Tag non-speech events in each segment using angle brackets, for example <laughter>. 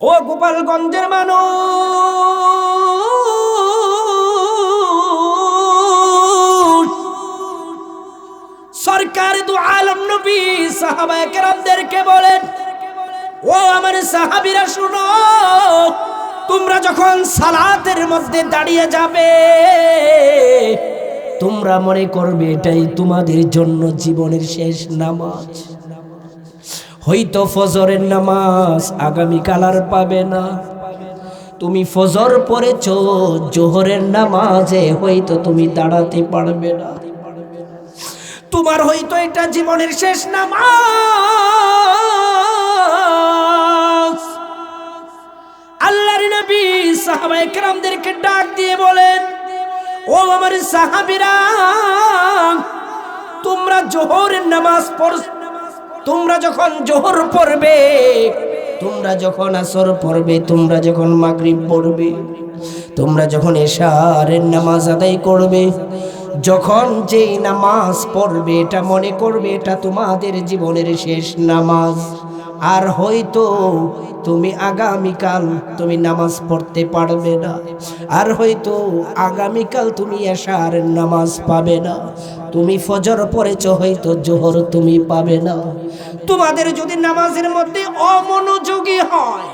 ও গোপালগঞ্জের মানুষ। সরকার দু আলম নবী সাহাবায়ে কেরামদেরকে বলেন ও আমার সাহাবিরা শুনো, তোমরা যখন সালাতের মধ্যে দাঁড়িয়ে যাবে, তোমরা মনে করবে এটাই তোমাদের জন্য জীবনের শেষ নামাজ। হয়তো ফজরের নামাজ আগামীকাল আর পাবে না। তুমি ফজর পড়েছ, জোহরের নামাজে হয়তো তুমি দাঁড়াতে পারবে না। তোমার হয়তো এটা জীবনের শেষ নামাজ। আল্লাহর নবী সাহাবায়ে কেরামদেরকে ডাক দিয়ে বলেন, ও আমার সাহাবীরা, তোমরা জোহরের নামাজ পড় তোমরা যখন জোহর পড়বে, তোমরা যখন আসর পড়বে, তোমরা যখন মাগরিব পড়বে, তোমরা যখন এশারের নামাজ আদায় করবে, যখন যেই নামাজ পড়বে, এটা মনে করবে, এটা তোমাদের জীবনের শেষ নামাজ। আর হয়তো তুমি আগামীকাল তুমি নামাজ পড়তে পারবে না। আর হয়তো আগামীকাল তুমি এশার নামাজ পাবে না। তুমি ফজর পড়েছ, হয়তো জোহর তুমি পাবে না। তোমাদের যদি নামাজের মধ্যে অমনোযোগী হয়,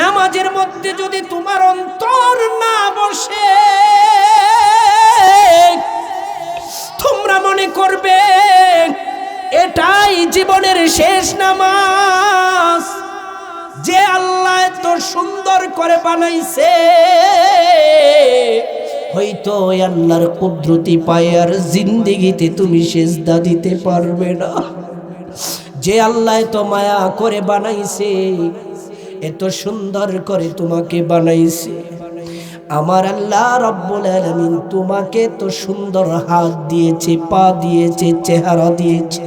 নামাজের মধ্যে যদি তোমার অন্তর না বসে, তোমরা মনে করবে এটাই জীবনের শেষ নামাজ। যে আল্লাহ এত সুন্দর করে বানাইছে, হয়তো আল্লাহর কুদরতি পায়ার জিন্দিগিতে তুমি সেজদা দিতে পারবে না। যে আল্লাহ এত মায়া করে বানাইছে, এত সুন্দর করে তোমাকে বানাইছে। আমার আল্লাহ রব্বুল আলামিন তোমাকে তো সুন্দর হাত দিয়েছে, পা দিয়েছে, চেহারা দিয়েছে।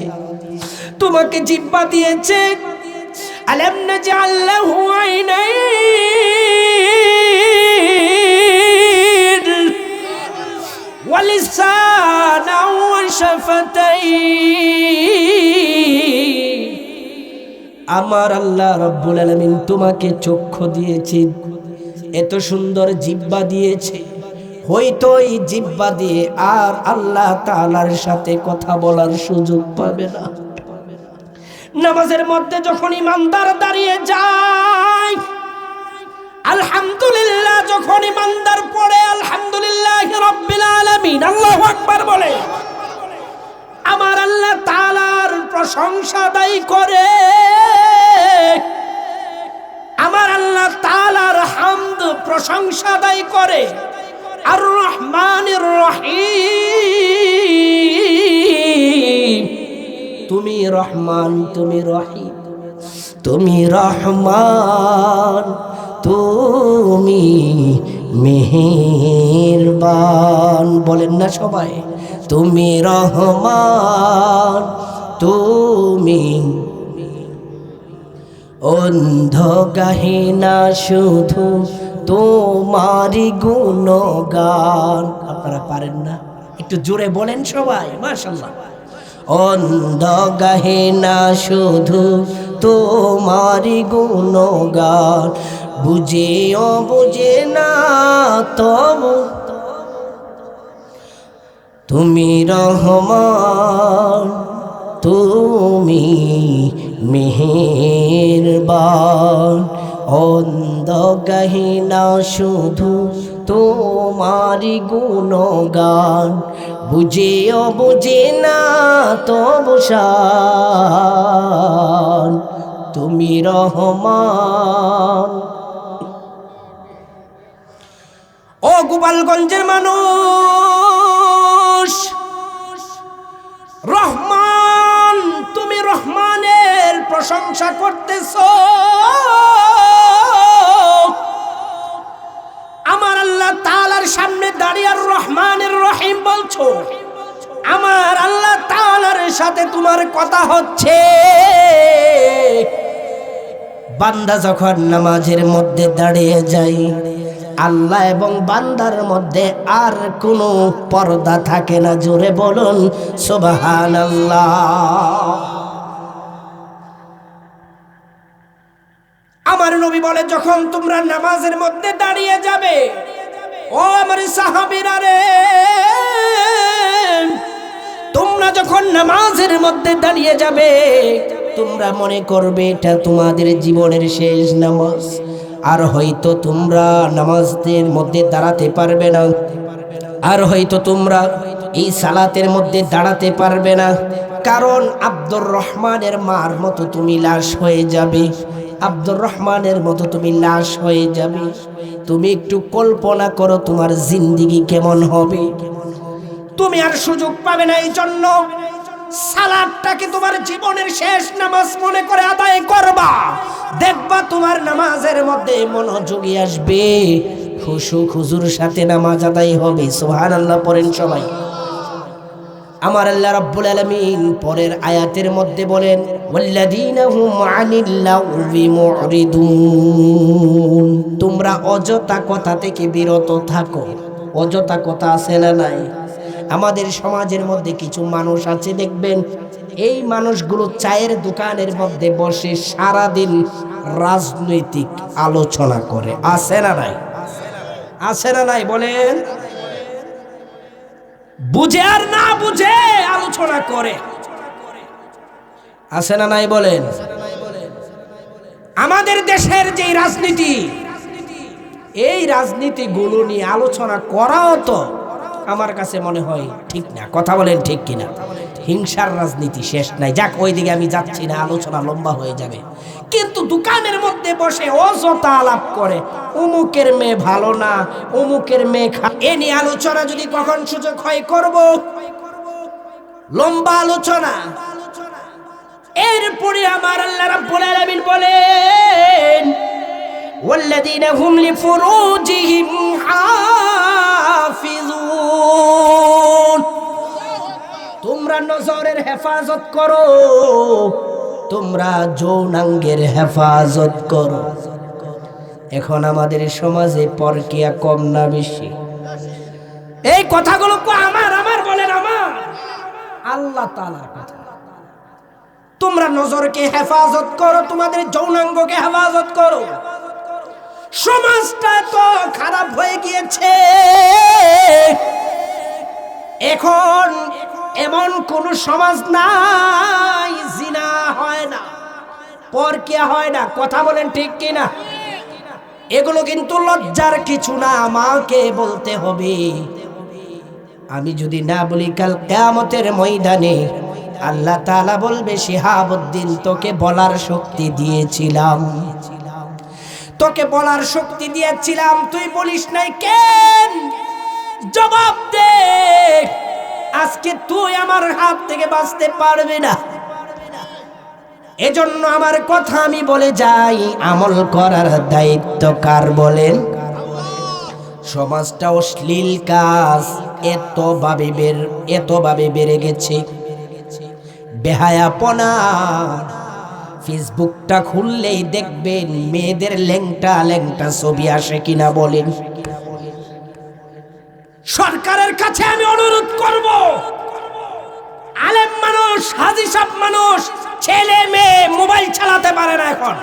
তোমাকে জিব্বা দিয়েছে। আলাম নাজআল লাহু আইনাইন ওয়ালিসানা ওয়াশাফাতাইন আমার আল্লাহ রব্বুল আলামিন তোমাকে চক্ষু দিয়েছে এত সুন্দর জিব্বা দিয়েছে। হয়তো এই জিব্বা দিয়ে আর আল্লাহ তালার সাথে কথা বলার সুযোগ পাবে না। নামাজের মধ্যে যখন ইমানদার দাঁড়িয়ে যায়, আলহামদুলিল্লাহ, যখন ইমানদার পড়ে, আলহামদুলিল্লাহ রব্বিল আলামিন, আল্লাহু আকবার বলে, আমার আল্লাহ তালার প্রশংসা দায়ী করে। আমার আল্লাহ তাআলার হামদ প্রশংসা দায়ী করে। আর রহমানির রহিম। তুমি রহমান, তুমি রহিম। তুমি রহমান, তুমি মেহেরবান। বলেন না সবাই, তুমি রহমান, তুমি অন্ধ গাহিনা শুধু তোমারই গুণগান। আপনারা পারেন না? একটু জোরে বলেন সবাই মাশাল্লাহ অন্ধ গাহিনা শুধু তোমারই গুণগান। বুঝেও বুঝে না তবু তুমি রহমান, তুমি মেহেরবান। অন্ধ গহিনা শুধু তোমারি গুণগান। বুঝেও বুঝে না তবু শান তুমি রহমান। ও গোপালগঞ্জের মানুষ, রহমান, তুমি রহমানের প্রশংসা করতেছ। আমার আল্লাহ তালার সামনে দাঁড়িয়ে আর রহমানের রহিম বলছো। আমার আল্লাহ তালার সাথে তোমার কথা হচ্ছে। বান্দা যখন নামাজের মধ্যে দাঁড়িয়ে যায়, আল্লাহ এবং বান্দার মধ্যে আর কোনো পর্দা থাকে না। জোরে বলুন সুবাহান আল্লাহ নবী বলে, যখন তোমরা নামাজের মধ্যে দাঁড়িয়ে যাবে, ও আমার সাহাবীরা রে, তোমরা যখন নামাজের মধ্যে দাঁড়িয়ে যাবে, তোমরা মনে করবে এটা তোমাদের জীবনের শেষ নামাজ। আর হয়তো তোমরা নামাজের মধ্যে দাঁড়াতে পারবে না। আর হয়তো তোমরা এই সালাতের মধ্যে দাঁড়াতে পারবে না। কারণ আব্দুর রহমানের মার মতো তুমি লাশ হয়ে যাবে। আব্দুর রহমানের মতো তুমি লাশ হয়ে যাবে। তুমি একটু কল্পনা করো তোমার জিন্দিগি কেমন হবে। তুমি আর সুযোগ পাবে না এই জন্য সালাদটাকে তোমার জীবনের শেষ নামাজ মনে করে আদায় করবা? দেখবা তোমার নামাজের মধ্যে মনোযোগী আসবে। খুশু খুজুর সাথে নামাজ আদায় হবে। সোহান আল্লাহ পড়েন সবাই। আমার আল্লাহ রাব্বুল আলামিন পরের আয়াতের মধ্যে বলেন তোমরা অযথা কথা থেকে বিরত থাকো। অযথা কথা আছে না নাই? আমাদের সমাজের মধ্যে কিছু মানুষ আছে, দেখবেন, এই মানুষগুলো চায়ের দোকানের মধ্যে বসে সারাদিন রাজনৈতিক আলোচনা করে। আছে না নাই? আছে না নাই বলেন? বুঝে আর না বুঝে আলোচনা করে। আছে না নাই বলেন? আমাদের দেশের যে রাজনীতি, এই রাজনীতিগুলো নিয়ে আলোচনা করাও তো আমার কাছে মনে হয় ঠিক না। কথা বলেন ঠিক কিনা? হিংসার রাজনীতি শেষ নাই। যাক, ওইদিকে আমি যাচ্ছি না, আলোচনা লম্বা হয়ে যাবে। কিন্তু দোকানের মধ্যে বসে অযথা আলাপ করে অমুকের মেয়ে ভালো না অমুকের মেয়ে খা এ নিয়ে আলোচনা যদি কখন সুযোগ হয় করব লম্বা আলোচনা এরপরে আমার আল্লাহ রাব্বুল আলামিন বলেন والذين هم لفروجهم حافظون তোমরা নজরের হেফাজত করো তোমরা যৌনাঙ্গের হেফাজত করো। এখন আমাদের সমাজে পরকিয়া কম না বেশি। এই কথাগুলো আমার আমার বলেন আমার। আল্লাহ তাআলার কথা। তোমরা নজরকে হেফাজত করো, তোমাদের যৌনাঙ্গকে হেফাজত করো। সমাজটা তো খারাপ হয়ে গিয়েছে। এখন এমন কোন সমাজ নাই, জিনা হয় না, পরকিয়া হয় না, কথা বলেন ঠিক কিনা? এগুলো কিন্তু লজ্জার কিছু না, আমাকে বলতে হবে। আমি যদি না বলি, কাল কেয়ামতের ময়দানে আল্লাহ তাআলা বলবে, শিহাবুদ্দিন, তোকে বলার শক্তি দিয়েছিলাম। তোকে বলার শক্তি দিয়েছিলাম, তুই বলিস নাই কেন? জবাব দে। আজকে তুই আমার হাত থেকে বাঁচতে পারবি না। এজন্য আমার কথা আমি বলে যাই, আমল করার দায়িত্ব কার বলেন? সমাজটা অশ্লীল কাজ, এতভাবে বের, এতভাবে বেড়ে গেছে। বেহায়াপনা, ফেসবুকটা খুললেই দেখবেন মেয়েদের ল্যাংটা ল্যাংটা ছবি আসে কিনা বলেন? সরকারের কাছে আমি অনুরোধ করব। আলেম মানুষ, হাজি সব মানুষ, ছেলে মেয়ে মোবাইল চালাতে পারে না এখন।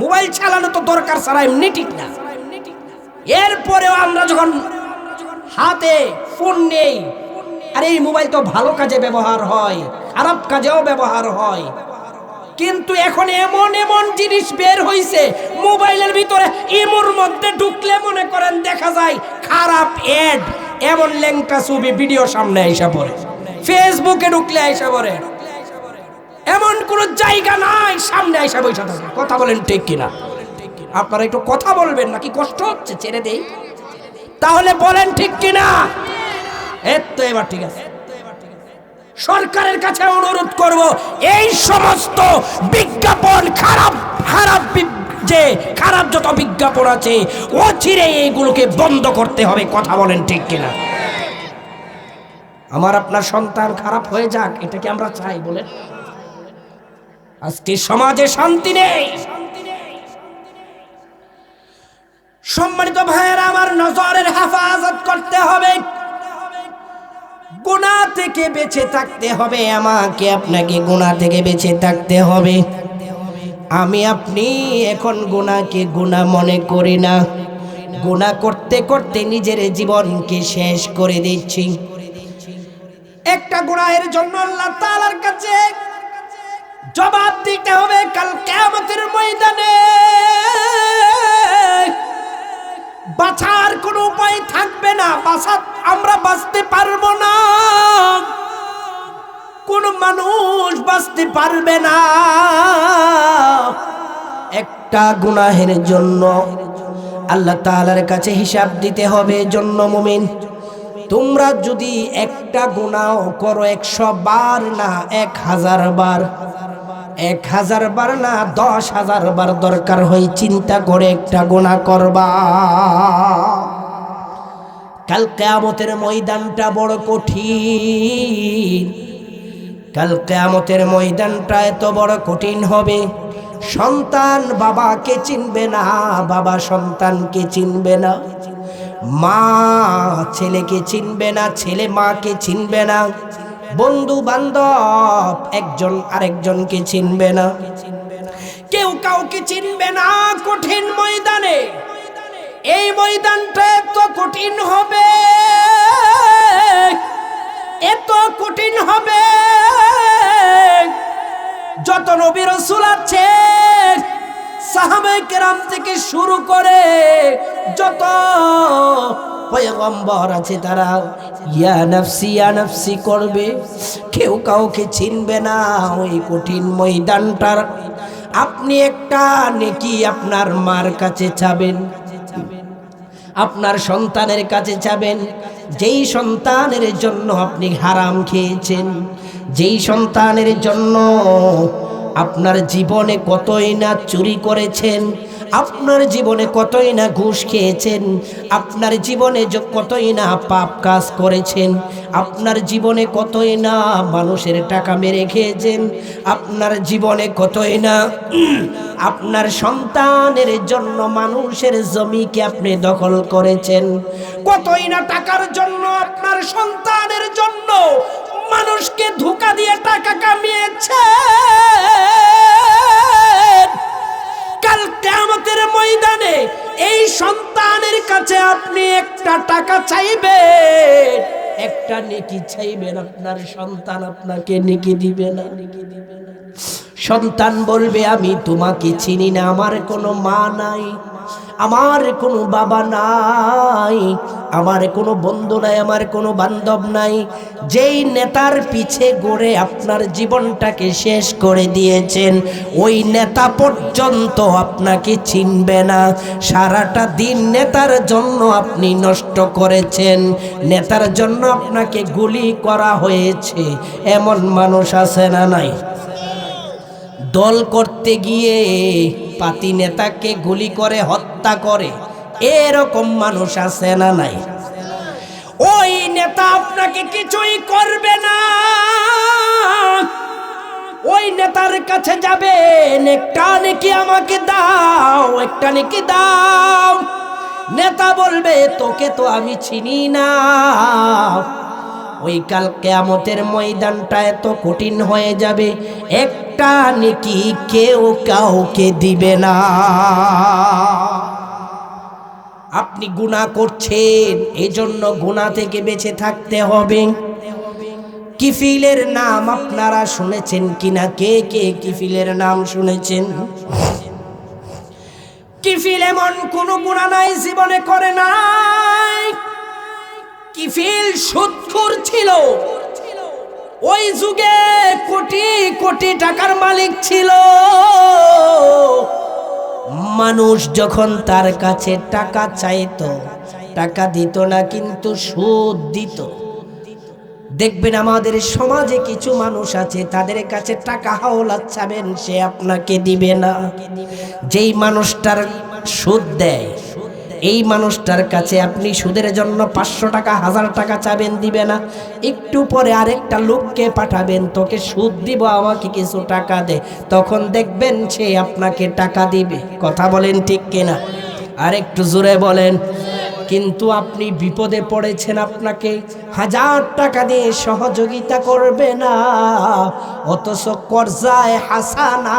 মোবাইল চালানো তো দরকার ছাড়া এমনি ঠিক না। এরপরেও আমরা যখন হাতে ফোন নেই, আর এই মোবাইল তো ভালো কাজে ব্যবহার হয়, খারাপ কাজেও ব্যবহার হয়। কিন্তু এখন এমন এমন জিনিস বের হইছে, মোবাইলের ভিতরে ইমোর মধ্যে ঢুকলে মনে করেন দেখা যায় খারাপ এড এমন ল্যাংটা ছবি ভিডিও সামনে আইসা পড়ে ফেসবুকে ঢুকলে আইসা পড়ে। এমন কোন জায়গা নাই, সামনে আইসা বৈশা থাকে। কথা বলেন ঠিক কিনা? আপনারা একটু কথা বলবেন, নাকি কষ্ট হচ্ছে? ছেড়ে দেই। তাহলে বলেন ঠিক কিনা? এর তো এবার ঠিক আছে। সরকারের কাছে অনুরোধ করব, এই সমস্ত বিজ্ঞাপন, খারাপ খারাপ যে খারাপ যত বিজ্ঞাপন আছে, অচিরে এইগুলোকে বন্ধ করতে হবে, কথা বলেন ঠিক কিনা? আমার আপনার সন্তান খারাপ হয়ে যাক, এটা কি আমরা চাই বলেন? আজকে সমাজে শান্তি নেই। সম্মানিত ভাইয়েরা, আমার নজরের হেফাজত করতে হবে। গুণা থেকে বেঁচে থাকতে হবে, আমাকে আপনাকে গুণা থেকে বেঁচে থাকতে হবে। আমি আপনি এখন গুণাকে গুণা মনে করি না। গুণা করতে করতে নিজের জীবনকে শেষ করে দিচ্ছি। একটা গুণাহের জন্য আল্লাহ তাআলার কাছে জবাব দিতে হবে, কাল কিয়ামতের ময়দানে। বাঁচার কোনো উপায় থাকবে না। বাঁচা আমরা বাঁচতে পারব না। কোন মানুষ বাঁচতে পারবে না। একটা গুনাহের জন্য আল্লাহ তাআলার কাছে হিসাব দিতে হবে, জন্য মুমিন। তোমরা যদি একটা গুনাহ করো একশো বার না, এক হাজার বার এক হাজার বার না, দশ হাজার বার দরকার হয় চিন্তা করে একটা গোনা করবা। কাল কেয়ামতের ময়দানটা বড় কঠিন। কাল কেয়ামতের ময়দানটা এত বড় কঠিন হবে। সন্তান বাবাকে চিনবে না, বাবা সন্তানকে চিনবে না। মা ছেলেকে চিনবে না, ছেলে মাকে চিনবে না। বন্ধু বান্ধব একজন আরেকজনকে চিনবে না। কেউ কাউকে চিনবে না কঠিন ময়দানে। এই ময়দানটা এত কঠিন হবে। এত কঠিন হবে। যত নবী রসুল আছে সাহাবে কেরাম থেকে শুরু করে যত পয়গম্বর আছে তারা। ইয়া নফসি ইয়া নফসি করবে। কেউ কাউকে চিনবে না ওই কঠিন ময়দানটার। আপনি একটা নেকি আপনার মার কাছে চাবেন। আপনার সন্তানের কাছে চাবেন। যেই সন্তানের জন্য আপনি হারাম খেয়েছেন, যেই সন্তানের জন্য আপনার জীবনে কতই না চুরি করেছেন আপনার জীবনে কতই না ঘুষ খেয়েছেন? আপনার জীবনে কতই না পাপ কাজ করেছেন? আপনার জীবনে কতই না মানুষের টাকা মেরে খেয়েছেন? আপনার জীবনে কতই না <clears throat> আপনার সন্তানের জন্য মানুষের জমিকে আপনি দখল করেছেন? কতই না টাকার জন্য আপনার সন্তানের জন্য মানুষকে ধোকা দিয়ে টাকা কামিয়েছেন কাল কেয়ামতের ময়দানে এই সন্তানের কাছে আপনি একটা টাকা চাইবেন। একটা নেকি চাইবেন, আপনার সন্তান আপনাকে নেকি দিবে না। সন্তান বলবে, আমি তোমাকে চিনি না, আমার কোনো মা নাই, আমার কোনো বাবা নাই, আমার কোনো বন্ধু নাই, আমার কোনো বান্ধব নাই। যেই নেতার পিছে গড়ে আপনার জীবনটাকে শেষ করে দিয়েছেন, ওই নেতা পর্যন্ত আপনাকে চিনবে না। সারাটা দিন নেতার জন্য আপনি নষ্ট করেছেন, নেতার জন্য আপনাকে গুলি করা হয়েছে। এমন মানুষ আছে না নাই? দল করতে গিয়ে পাতি নেতাকে গুলি করে, হত্যা করে। এরকম মানুষ আছে না নাই? ওই নেতা আপনাকে কিছুই করবে না। ওই নেতার কাছে যাবেন, একটা নাকি আমাকে দাও, একটা নাকি দাও। নেতা বলবে, তোকে তো আমি চিনি না। ওই কাল কেয়ামতের ময়দানটা এত কঠিন হয়ে যাবে, একটা নেকি কেউ কাউকে দিবে না। আপনি গুনাহ করছেন, এজন্য গুনাহ থেকে বেঁচে থাকতে হবে। কিফিলের নাম আপনারা শুনেছেন কিনা? কে কে কিফিলের নাম শুনেছেন? কিফিল এমন কোনো গুণা নাই, জীবনে করে নাই। কিফিল সুৎখুর ছিল? ওই যুগে কোটি কোটি টাকার মালিক ছিল। মানুষ যখন তার কাছে টাকা চাইতো, টাকা দিত না, কিন্তু সুদ দিত। দেখবেন আমাদের সমাজে কিছু মানুষ আছে, তাদের কাছে টাকা হাওলাত চাবেন, সে আপনাকে দিবে না। যেই মানুষটার সুদ দেয় এই মানুষটার কাছে আপনি সুদের জন্য পাঁচশো টাকা, হাজার টাকা চাবেন, দিবে না। একটু পরে আরেকটা লোককে পাঠাবেন, তোকে সুদ দিব, আমাকে কিছু টাকা দে। তখন দেখবেন সে আপনাকে টাকা দিবে। কথা বলেন ঠিক কিনা? আর একটু জোরে বলেন। কিন্তু আপনি বিপদে পড়েছেন, আপনাকে হাজার টাকা দিয়ে সহযোগিতা করবে না। অথচ কর্জায় হাসানা,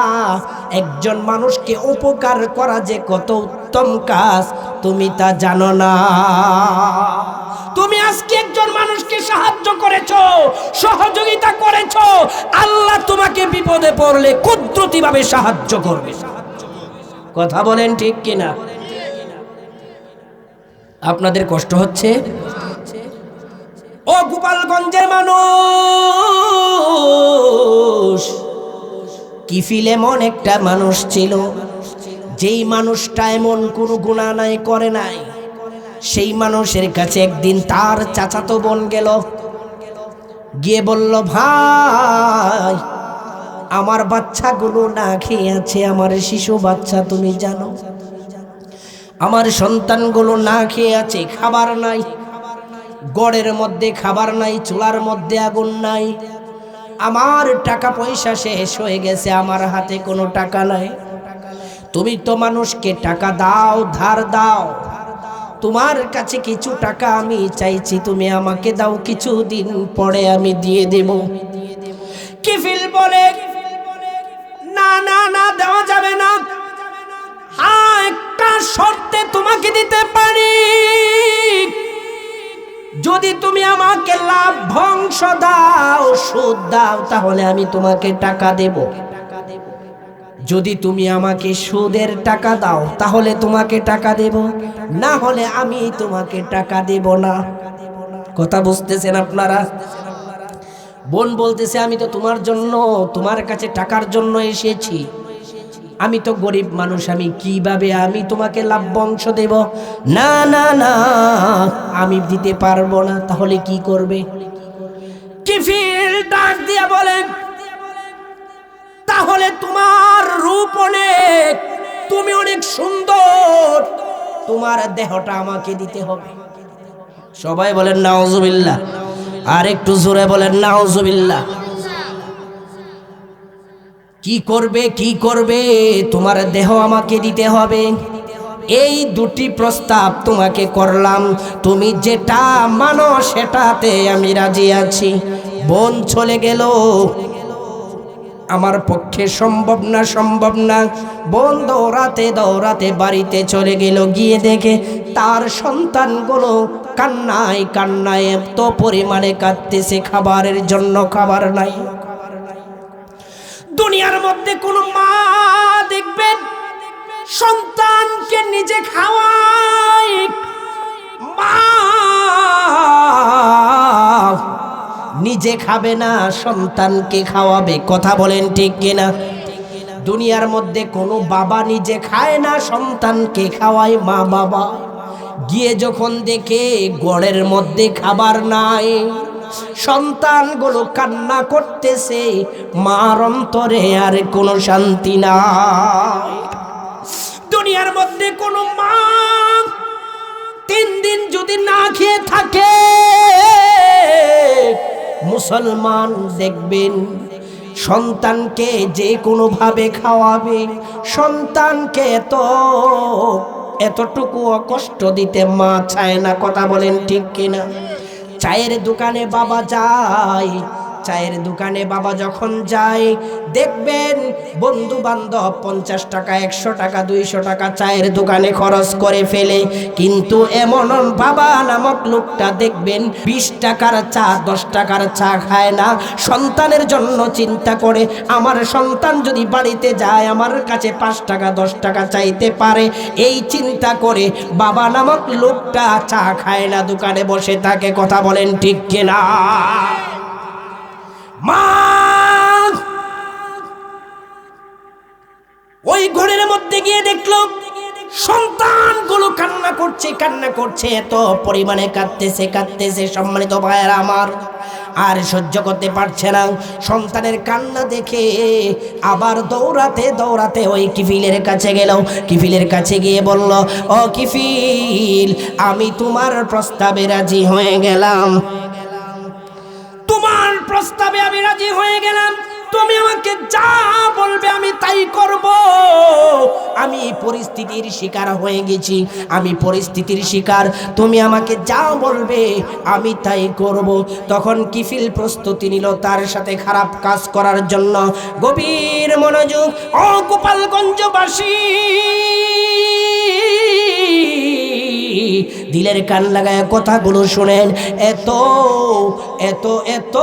একজন মানুষকে উপকার করা যে কত উত্তম কাজ, তুমি তা জানো না। তুমি আজকে একজন মানুষকে সাহায্য করেছ, সহযোগিতা করেছ, আল্লাহ তোমাকে বিপদে পড়লে কুদরতিভাবে সাহায্য করবে। কথা বলেন ঠিক কিনা? আপনাদের কষ্ট হচ্ছে? ও গোপালগঞ্জের মানুষ, কিফিল এমন একটা মানুষ ছিল। যেই মানুষটা এমন কোনো গুণা নাই, করে নাই। সেই মানুষের কাছে একদিন তার চাচাতো বোন গেল। গিয়ে বলল, ভাই, আমার বাচ্চাগুলো না খেয়ে আছে, আমার শিশু বাচ্চা, তুমি জানো? আমার সন্তানগুলো না খেয়ে আছে, খাবার নাই। গড়ের মধ্যে খাবার নাই, চুলার মধ্যে আগুন নাই। আমার টাকা পয়সা শেষ হয়ে গেছে, আমার হাতে কোনো টাকা নাই। তুমি তো মানুষকে টাকা দাও, ধার দাও। তোমার কাছে কিছু টাকা আমি চাইছি, তুমি আমাকে দাও কিছু দিন পরে আমি দিয়ে দেব। কিফিল বলে, না না দিতে পারি। যদি তুমি আমাকে লাভ ভংশ দাও, সুদ দাও, তাহলে আমি তোমাকে টাকা দেব। যদি তুমি আমাকে সুদের টাকা দাও, তাহলে তোমাকে টাকা দেব। না হলে আমি তোমাকে টাকা দেব না। কথা বুঝতেছেন আপনারা? বোন বলতেছে, আমি তো তোমার জন্য, তোমার কাছে টাকার জন্য এসেছি। আমি তো গরিব মানুষ, আমি কীভাবে আমি তোমাকে লাভ বংশ দেব? না না না, আমি দিতে পারব না, তাহলে কি করবে? কিফিল ডাক দিয়া বলেন তাহলে তোমার রূপ অনেক, তুমি অনেক সুন্দর, তোমার দেহটা আমাকে দিতে হবে। সবাই বলেন, নাউজুবিল্লাহ। আর একটু জোরে বলেন, নাউজুবিল্লাহ। কি করবে কি করবে? তোমার দেহ আমাকে দিতে হবে। এই দুটি প্রস্তাব তোমাকে করলাম। তুমি যেটা মানো সেটাতে আমি রাজি আছি। বোন চলে গেল। আমার পক্ষে সম্ভব না সম্ভব না। বোন দৌড়াতে দৌড়াতে বাড়িতে চলে গেল। গিয়ে দেখে তার সন্তানগুলো কান্নায় কান্নায় এত পরিমাণে কাঁদতেছে। খাবারের জন্য খাবার নাই। দুনিয়ার মধ্যে কোনো মা দেখবেন, সন্তানকে নিজে খাওয়ায়, মা নিজে খাবে না, সন্তানকে খাওয়াবে। কথা বলেন ঠিক কিনা? দুনিয়ার মধ্যে কোনো বাবা নিজে খায় না, সন্তানকে খাওয়ায় মা বাবা। গিয়ে যখন দেখে, গড়ের মধ্যে খাবার নাই। সন্তানগুলো কান্না করতেছে, মার অন্তরে আর কোনো শান্তি নাই। দুনিয়ার মধ্যে কোনো মা তিন দিন যদি না খেয়ে থাকে, মুসলমান দেখবেন সন্তানকে যে কোনোভাবে খাওয়াবে, সন্তানকে এত, এতটুকু কষ্ট দিতে মা চায় না, কথা বলেন ঠিক কিনা? চায়ের দোকানে বাবা যায়। চায়ের দোকানে বাবা যখন যায়, দেখবেন বন্ধু বান্ধব পঞ্চাশ টাকা, একশো টাকা, দুইশো টাকা চায়ের দোকানে খরচ করে ফেলে। কিন্তু এমন বাবা নামক লোকটা দেখবেন বিশ টাকার চা, দশ টাকার চা খায় না। সন্তানের জন্য চিন্তা করে, আমার সন্তান যদি বাড়িতে যায়, আমার কাছে পাঁচ টাকা, দশ টাকা চাইতে পারে। এই চিন্তা করে বাবা নামক লোকটা চা খায় না, দোকানে বসে থাকে, কথা বলেন ঠিক কিনা? মা ওই ঘরের মধ্যে গিয়ে দেখল, সন্তানগুলো কান্না করছে কান্না করছে, এত পরিমাণে কাঁদতেছে কাঁদতেছে, সম্মানিত ভাইয়েরা আমার। আর সহ্য করতে পারছে না। সন্তানের কান্না দেখে আবার দৌড়াতে দৌড়াতে ওই কিফিলের কাছে গেল। কিফিলের কাছে গিয়ে বলল, ও কিফিল, আমি তোমার প্রস্তাবে রাজি হয়ে গেলাম। তোমার প্রস্তাবে আমি রাজি হয়ে গেলাম। তুমি আমাকে যা বলবে আমি তাই করব। আমি পরিস্থিতির শিকার হয়ে গেছি। আমি পরিস্থিতির শিকার। তুমি আমাকে যা বলবে আমি তাই করব। তখন কিফিল প্রস্তুতি নিল তার সাথে খারাপ কাজ করার জন্য। গভীর মনোযোগ, ও গোপালগঞ্জবাসী! দিলের কান লাগায় কথাগুলো শুনেন, এত এত এত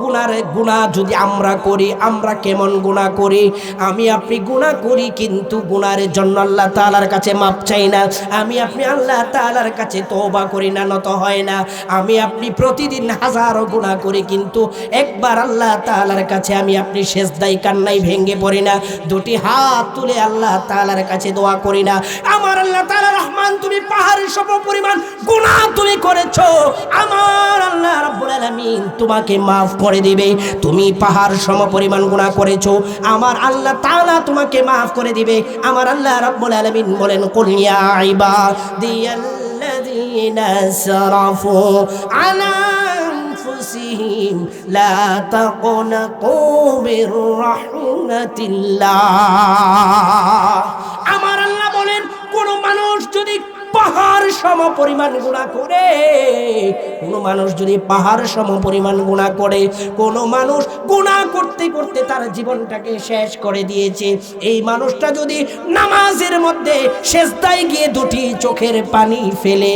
গুণার গুণা যদি আমরা করি, আমরা কেমন গুণা করি? আমি আপনি গুণা করি কিন্তু গুনার জন্য আল্লাহ তালার কাছে মাপ চাই না। আমি আপনি আল্লাহ তালার কাছে তোবা করি না, নত হয় না। আমি আপনি প্রতিদিন হাজারো গুণা করি কিন্তু একবার আল্লাহ তালার কাছে আমি আপনি শেষ দায়ী কান্নাই ভেঙ্গে পড়ি না। দুটি হাত তুলে আল্লাহ তালার কাছে দোয়া করি না। আমার আল্লাহ তালা রহমান, তুমি পাহাড়ের সম পরিমাণ গুণা তুমি করেছো আমার আল্লাহ রাব্বুল আলামিন তোমাকে মাফ করে দিবে তুমি পাহাড় সম পরিমাণ গুণা করেছো আমার আল্লাহ তাআলা তোমাকে মাফ করে দিবে আমার আল্লাহ রাব্বুল আলামিন বলেন কুল ইয়া ইবাদিয়াল্লাযীনা আসরাফু আলা أنفسهم لا تقنطوا من رحمة الله পাহাড় সম পরিমাণ গুণা করে। কোন মানুষ যদি পাহাড় সম পরিমাণ গুণা করে, কোন মানুষ গুণা করতে করতে তার জীবনটাকে শেষ করে দিয়েছে। এই মানুষটা যদি নামাজের মধ্যে শেষদায় গিয়ে দুটি চোখের পানি ফেলে,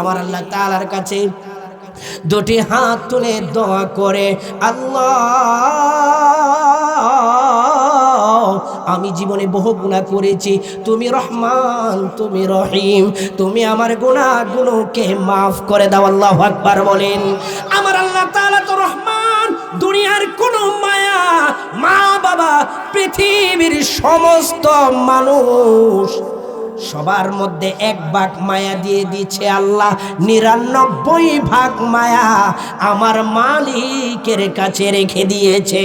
আমার আল্লাহ তাআলার কাছে দুটি হাত তুলে দোয়া করে, আল্লাহ আমি জীবনে বহু গুণা করেছি। তুমি রহমান, তুমি রহিম, তুমি আমার গুণাগুলোকে মাফ করে দাও, আল্লাহ আকবার বলেন। আমার আল্লাহ তাআলা তো রহমান, দুনিয়ার কোনো মায়া, মা বাবা, পৃথিবীর সমস্ত মানুষ সবার মধ্যে এক ভাগ মায়া দিয়ে দিচ্ছে আল্লাহ, নিরানব্বই ভাগ মায়া আমার মালিকের কাছে রেখে দিয়েছে।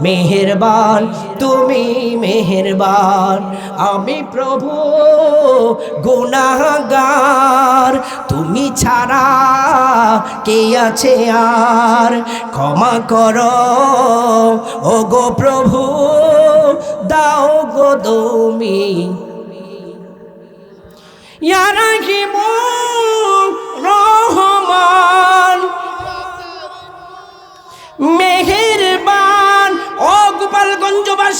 মেহেরবান, তুমি মেহেরবান। আমি প্রভু গুনাহগার, তুমি ছাড়া কে আছে আর? ক্ষমা করো ও গো প্রভু, দাও গো তুমি। ইয়ারাহিমু রহমান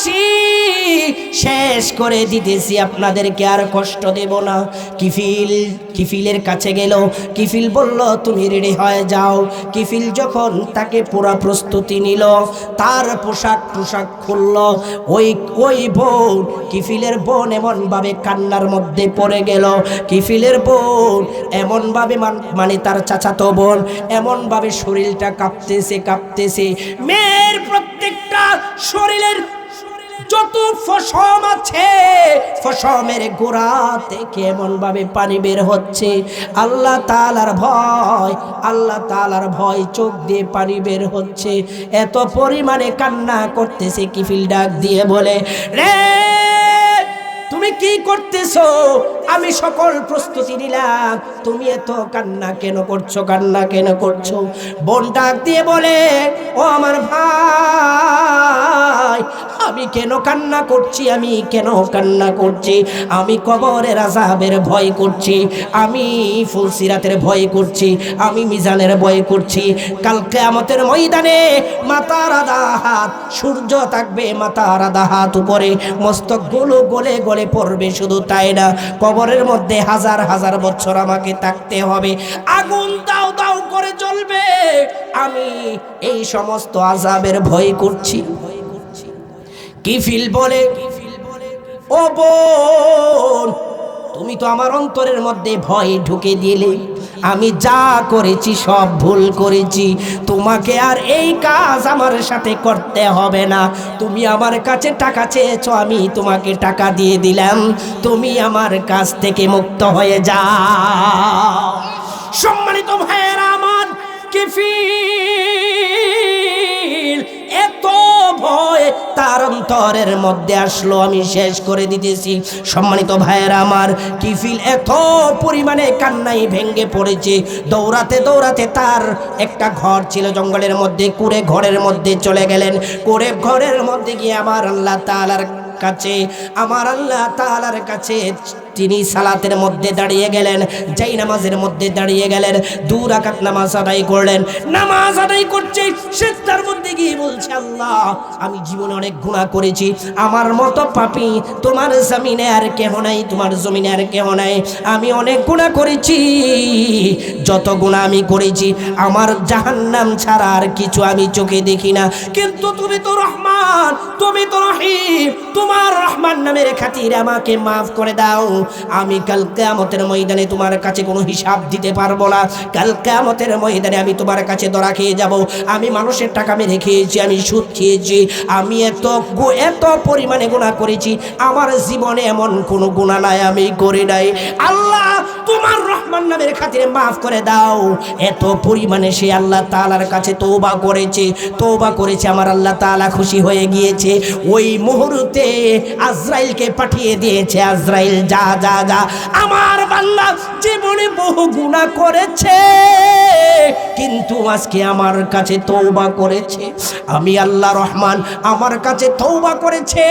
গোপালগঞ্জবাসী শেষ করে দিতেছি, আপনাদেরকে আর কষ্ট দেব না। কিফিল, কিফিলের কাছে গেল। কিফিল বলল, তুমি রেডি হয়ে যাও। কিফিল যখন তাকে পুরা প্রস্তুতি নিল, তার পোশাক পোশাক খুলল। ওই ওই বোন, কিফিলের বোন এমনভাবে কান্নার মধ্যে পড়ে গেল। কিফিলের বোন এমনভাবে মান- মানে তার চাচাতো বোন এমনভাবে শরীরটা কাঁপতেছে কাঁপতেছে। মেয়ের প্রত্যেকটা শরীরের যত ফসম আছে, ফসমের গোড়া থেকে এমন ভাবে পানি বের হচ্ছে। আল্লাহ তালার ভয়, আল্লাহ তালার ভয় চোখ দিয়ে পানি বের হচ্ছে। এত পরিমাণে কান্না করতেছে কিফিল ডাক দিয়ে বলে, রে, তুমি কি করতেছো? আমি সকল প্রস্তুতি নিলাম। তুমি এত কান্না কেন করছ, কান্না কেন করছ? বোন ডাক দিয়ে বলে, ও আমার ভাই আমি কেন কান্না করছি, আমি কেন কান্না করছি? আমি কবরের আজাবের ভয় করছি, আমি ফুলসিরাতের ভয় করছি, আমি মিজানের ভয় করছি। কালকে কেয়ামতের ময়দানে মাতার আধা হাত, সূর্য থাকবে মাতার আধা হাত উপরে। মস্তকগুলো গলে গলে পড়বে, শুধু তাই না, কবরের মধ্যে হাজার হাজার বছর আমাকে থাকতে হবে। আগুন দাও দাও করে চলবে আমি এই সমস্ত আজাবের ভয় করছি। কিফিল বলে, ও বোন, তুমি তো আমার অন্তরের মধ্যে ভয় ঢুকে দিলে। আমি যা করেছি সব ভুল করেছি। তোমাকে আর এই কাজ আমার সাথে করতে হবে না। তুমি আমার কাছে টাকা চেয়েছো, আমি তোমাকে টাকা দিয়ে দিলাম। তুমি আমার কাছ থেকে মুক্ত হয়ে যা সম্মানিত ভাইয়েরা আমার কিফিল ভয় তার অন্তরের মধ্যে আসলো, আমি শেষ করে দিতেছি। সম্মানিত ভাইয়েরা আমার, কিফিল এত পরিমাণে কান্নাই ভেঙ্গে পড়েছে। দৌড়াতে দৌড়াতে তার একটা ঘর ছিল জঙ্গলের মধ্যে, কুড়ে ঘরের মধ্যে চলে গেলেন। কুড়ে ঘরের মধ্যে গিয়ে আমার আল্লাহ তাআলার কাছে, আমার আল্লাহ তাআলার কাছে তিনি সালাতের মধ্যে দাঁড়িয়ে গেলেন, যেই নামাজের মধ্যে দাঁড়িয়ে গেলেন, দু রাকাত নামাজ আদায় করলেন। নামাজ আদায় করছে সে তার মধ্যে গিয়ে বলছে, আল্লাহ, আমি জীবনে অনেক গুণা করেছি। আমার মতো পাপি তোমার জমিনে আর কেহ নাই, তোমার জমিনে আর কেহ নাই। আমি অনেক গুণা করেছি। যত গুণা আমি করেছি, আমার জাহান্নাম ছাড়া আর কিছু আমি চোখে দেখি না। কিন্তু তুমি তো রহমান, তুমি তো রহিম। তোমার রহমান নামের খাতিরে আমাকে মাফ করে দাও। আমি কাল কিয়ামতের ময়দানে তোমার কাছে কোনো হিসাব দিতে পারব না। কাল কিয়ামতের ময়দানে আমি তোমার কাছে ধরা খেয়ে যাব। আমি মানুষের টাকা মেরে খেয়েছি, আমি সুদ খেয়েছি, আমি এত এত পরিমাণে গুণা করেছি। আমার জীবনে এমন কোনো গুণা নাই, আমি করি নাই। আল্লাহ তোমার রহমান নামের খাতিরে মাফ করে দাও। এত পরিমাণে সে আল্লাহ তালার কাছে তৌবা করেছে। তৌবা করেছে, আমার আল্লাহ তাআলা খুশি হয়ে গিয়েছে। ওই মুহূর্তে আজরাইলকে পাঠিয়ে দিয়েছে, আজরাইল যা যা যা আমার বান্দা জীবনে বহু গুনাহ করেছে, কিন্তু আজকে আমার কাছে তৌবা করেছে। আমি আল্লাহ রহমান, আমার কাছে তৌবা করেছে।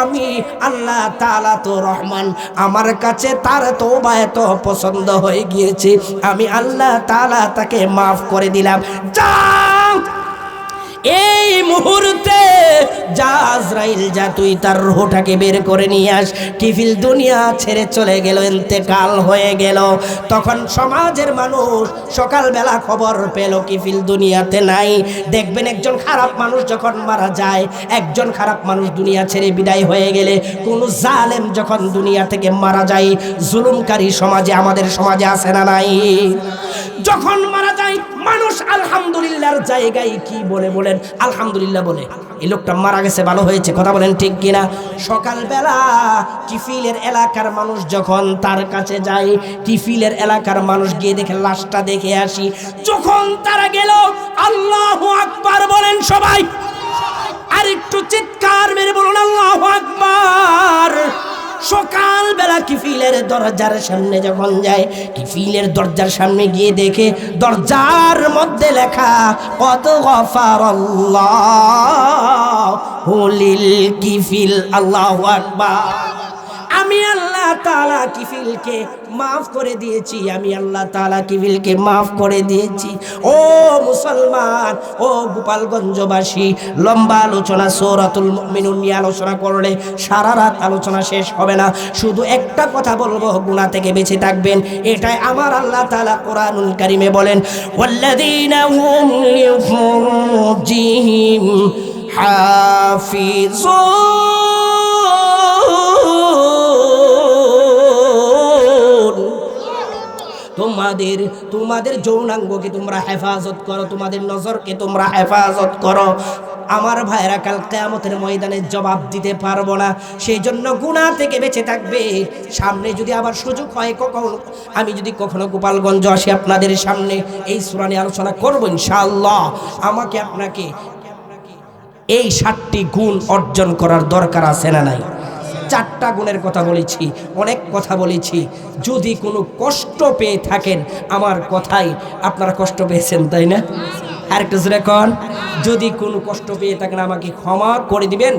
আমি আল্লাহ তাআলা তো রহমান, আমার কাছে তার তৌবা এত পছন্দ হয়ে গিয়েছে। আমি আল্লাহ তালা তাকে মাফ করে দিলাম। যাও! এই মুহূর্তে যা আজরাইল যা তুই তার রোহটাকে বের করে নিয়ে আস। কিফিল দুনিয়া ছেড়ে চলে গেল, ইন্তেকাল হয়ে গেল। তখন সমাজের মানুষ সকালবেলা খবর পেল, কিফিল দুনিয়াতে নাই। দেখবেন একজন খারাপ মানুষ যখন মারা যায়, একজন খারাপ মানুষ দুনিয়া ছেড়ে বিদায় হয়ে গেলে, কোন জালেম যখন দুনিয়া থেকে মারা যায়, জুলুমকারী সমাজে, আমাদের সমাজে আসে না নাই। যখন মারা যায় মানুষ আলহামদুলিল্লাহর জায়গায় কি বলে বলেন? আলহামদুলিল্লাহ বলে। এই লোকটা মারা গেছে, ভালো হয়েছে, কথা বলেন ঠিক কিনা? সকালবেলা টিফিলের এলাকার মানুষ যখন তার কাছে যায় টিফিলের এলাকার মানুষ গিয়ে দেখে লাশটা দেখে আসি। যখন তারা গেল, আল্লাহ আকবার বলেন সবাই। আর একটু চিৎকার মেরে বলুন, আল্লাহ আকবার। সকালবেলা কিফিলের দরজার সামনে যখন যায়, কিফিলের দরজার সামনে গিয়ে দেখে দরজার মধ্যে লেখা, কত গফার হুলিল কিফিল, আল্লাহ আকবার। আমি আল্লাহ তালা কিফিলকে মাফ করে দিয়েছি, আমি আল্লাহ তালা কিফিলকে মাফ করে দিয়েছি। ও মুসলমান, ও গোপালগঞ্জবাসী, লম্বা আলোচনা সৌরাতুল মিনুন নিয়ে আলোচনা করলে সারা রাত আলোচনা শেষ হবে না। শুধু একটা কথা বলব, গুনাহ থেকে বেঁচে থাকবেন, এটাই আমার আল্লাহ তালা কোরআনুল কারিমে বলেন হাফিজুন তোমাদের তোমাদের যৌনাঙ্গকে তোমরা হেফাজত করো, তোমাদের নজরকে তোমরা হেফাজত করো। আমার ভাইরা কাল কেয়ামতের ময়দানে জবাব দিতে পারব না। সেই জন্য গুণা থেকে বেঁচে থাকবে। সামনে যদি আবার সুযোগ হয়, কখন? আমি যদি কখনো গোপালগঞ্জ আসি আপনাদের সামনে, এই সুরানি আলোচনা করব ইনশাআল্লাহ। আমাকে আপনাকে এই সাতটি গুণ অর্জন করার দরকার আছে না নাই? চারটা গুণের কথা বলেছি, অনেক কথা বলেছি। যদি কোনো কষ্ট পেয়ে থাকেন, আমার কথাই আপনারা কষ্ট পেয়েছেন, তাই না? আর একটু জোরে যদি কোনো কষ্ট পেয়ে থাকেন, আমাকে ক্ষমা করে দিবেন।